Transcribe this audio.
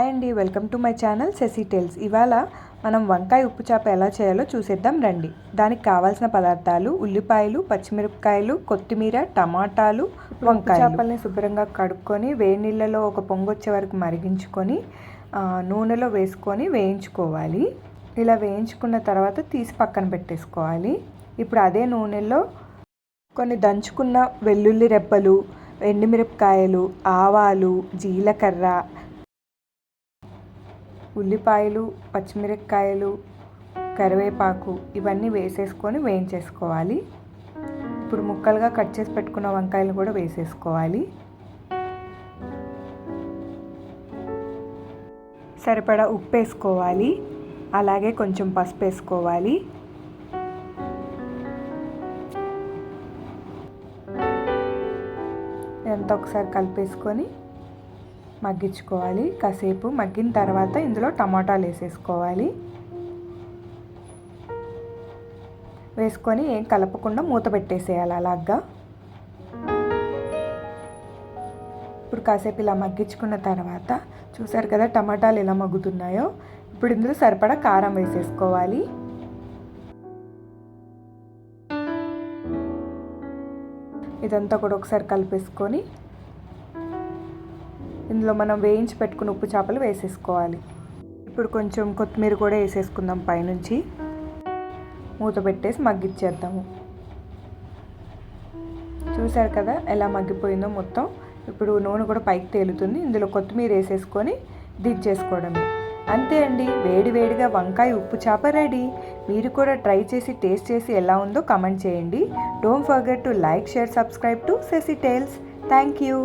Hi అండి welcome to my channel Sesi Tales. ఇవాళ మనం వంకాయ ఉప్పు చేప ఎలా చేయాలో చూసేద్దాం రండి. దానికి కావాల్సిన పదార్థాలు ఉల్లిపాయలు పచ్చిమిరపకాయలు కొత్తిమీర టమాటాలు వంకాయ చేపల్ని శుభ్రంగా కడుక్కొని వేడి నీళ్ళలో ఒక పొంగొచ్చే వరకు మరిగించుకొని నూనెలో వేసుకొని వేయించుకోవాలి. ఇలా వేయించుకున్న తర్వాత తీసి పక్కన పెట్టేసుకోవాలి. ఇప్పుడు అదే నూనెలో కొన్ని దంచుకున్న వెల్లుల్లి రెబ్బలు ఎండుమిరపకాయలు ఆవాలు జీలకర్ర ఉల్లిపాయలు పచ్చిమిరపకాయలు కరివేపాకు ఇవన్నీ వేసేసుకొని వేయించేసుకోవాలి. ఇప్పుడు ముక్కలుగా కట్ చేసి పెట్టుకున్న వంకాయలు కూడా వేసేసుకోవాలి. సరిపడా ఉప్పు వేసుకోవాలి. అలాగే కొంచెం పసుపు వేసుకోవాలి. ఎంత ఒకసారి కలిపేసుకొని మగ్గించుకోవాలి. కాసేపు మగ్గిన తర్వాత ఇందులో టమాటాలు వేసేసుకోవాలి. వేసుకొని ఏం కలపకుండా మూత పెట్టేసేయాలి అలాగా ఇప్పుడు కాసేపు ఇలా మగ్గించుకున్న తర్వాత చూసారు కదా టమాటాలు ఎలా మగ్గుతున్నాయో. ఇప్పుడు ఇందులో సరిపడా కారం వేసేసుకోవాలి. ఇదంతా కూడా ఒకసారి కలిపేసుకొని ఇందులో మనం వేయించి పెట్టుకున్న ఉప్పు చేపలు వేసేసుకోవాలి. ఇప్పుడు కొంచెం కొత్తిమీర కూడా వేసేసుకుందాం పైనుంచి. మూత పెట్టేసి మగ్గిచ్చేద్దాము. చూసారు కదా ఎలా మగ్గిపోయిందో మొత్తం? ఇప్పుడు నూనె కూడా పైకి తేలుతుంది. ఇందులో కొత్తిమీర వేసేసుకొని దించేసుకోవడమే అంతే అండి. వేడి వేడిగా వంకాయ ఉప్పు చేప రెడీ. మీరు కూడా ట్రై చేసి టేస్ట్ చేసి ఎలా ఉందో కమెంట్ చేయండి. Don't forget to like share subscribe to Sesi Tales thank you